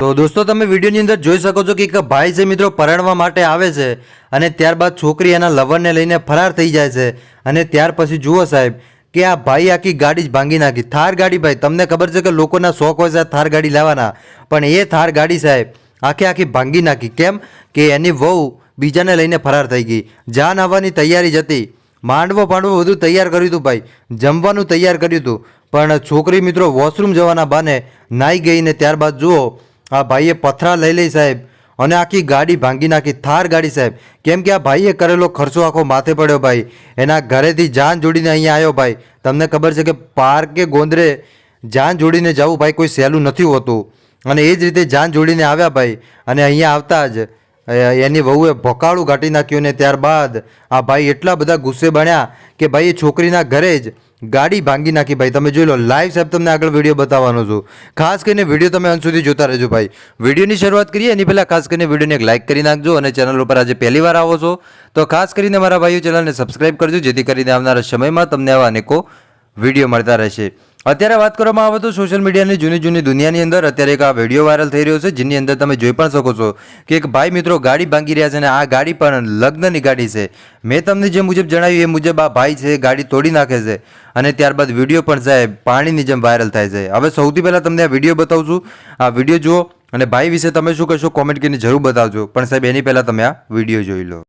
તો દોસ્તો, તમે વિડીયોની અંદર જોઈ શકો છો કે એક ભાઈ છે, મિત્રો, પરણવા માટે આવે છે અને ત્યારબાદ છોકરી એના લવરને લઈને ફરાર થઈ જાય છે. અને ત્યાર પછી જુઓ સાહેબ કે આ ભાઈ આખી ગાડી જ ભાંગી નાખી. થાર ગાડી ભાઈ, તમને ખબર છે કે લોકોના શોખ હોય છે થાર ગાડી લાવવાના. પણ એ થાર ગાડી સાહેબ આખે આખી ભાંગી નાખી. કેમ? કે એની વહુ બીજાને લઈને ફરાર થઈ ગઈ. જાન આવવાની તૈયારી જ હતી. માંડવો પાંડવો બધું તૈયાર કર્યું હતું ભાઈ. જમવાનું તૈયાર કર્યું હતું. પણ છોકરી, મિત્રો વોશરૂમ જવાના બાને નાઈ ગઈને ત્યારબાદ જુઓ આ ભાઈએ પથરા લઈ લઈ સાહેબ. અને આખી ગાડી ભાંગી નાખી, થાર ગાડી સાહેબ. કેમ કે આ ભાઈએ કરેલો ખર્ચો આખો માથે પડ્યો ભાઈ. એના ઘરેથી જાન જોડીને અહીંયા આવ્યો ભાઈ. તમને ખબર છે કે પાર્કે ગોંદરે જાન જોડીને જવું ભાઈ કોઈ સહેલું નથી હોતું. અને એ જ રીતે જાન જોડીને આવ્યા ભાઈ. અને અહીંયા આવતા જ એની વહુએ ભોકાળું ઘાટી નાખ્યું ને ત્યારબાદ આ ભાઈ એટલા બધા ગુસ્સે બન્યા કે ભાઈ એ છોકરીના ઘરે જ ગાડી ભાંગી નાખી ભાઈ. તમે જોઈ લો લાઈવ સાહેબ તમને આગળ વીડિયો બતાવવાનો છું. ખાસ કરીને વીડિયો તમે અંત સુધી જોતા રહેજો ભાઈ. વિડીયોની શરૂઆત કરીએ, એની પહેલાં ખાસ કરીને વિડીયોને એક લાઇક કરી નાખજો અને ચેનલ ઉપર આજે પહેલી વાર આવો છો, તો ખાસ કરીને મારા ભાઈઓ ચેનલને સબસ્ક્રાઇબ કરજો, જેથી કરીને આવનારા સમયમાં તમને આવા અનેકો વીડિયો મળતા રહેશે. અત્યારે વાત કરવામાં આવે તો સોશિયલ મીડિયાની જૂની જૂની દુનિયાની અંદર અત્યારે એક આ વીડિયો વાયરલ થઈ રહ્યો છે, જેની અંદર તમે જોઈ પણ શકો છો કે એક ભાઈ મિત્રો ગાડી ભાંગી રહ્યા છે અને આ ગાડી પણ લગ્નની ગાડી છે. મેં તમને જે મુજબ જણાવ્યું, એ મુજબ આ ભાઈ છે, ગાડી તોડી નાખે છે અને ત્યારબાદ વીડિયો પણ સાહેબ પાણીની જેમ વાયરલ થાય છે. હવે સૌથી પહેલાં તમને આ વીડિયો બતાવું છું. આ વીડિયો જુઓ અને ભાઈ વિશે તમે શું કહેશો કોમેન્ટ કરીને જરૂર બતાવજો. પણ સાહેબ, એની પહેલાં તમે આ વીડિયો જોઈ લો.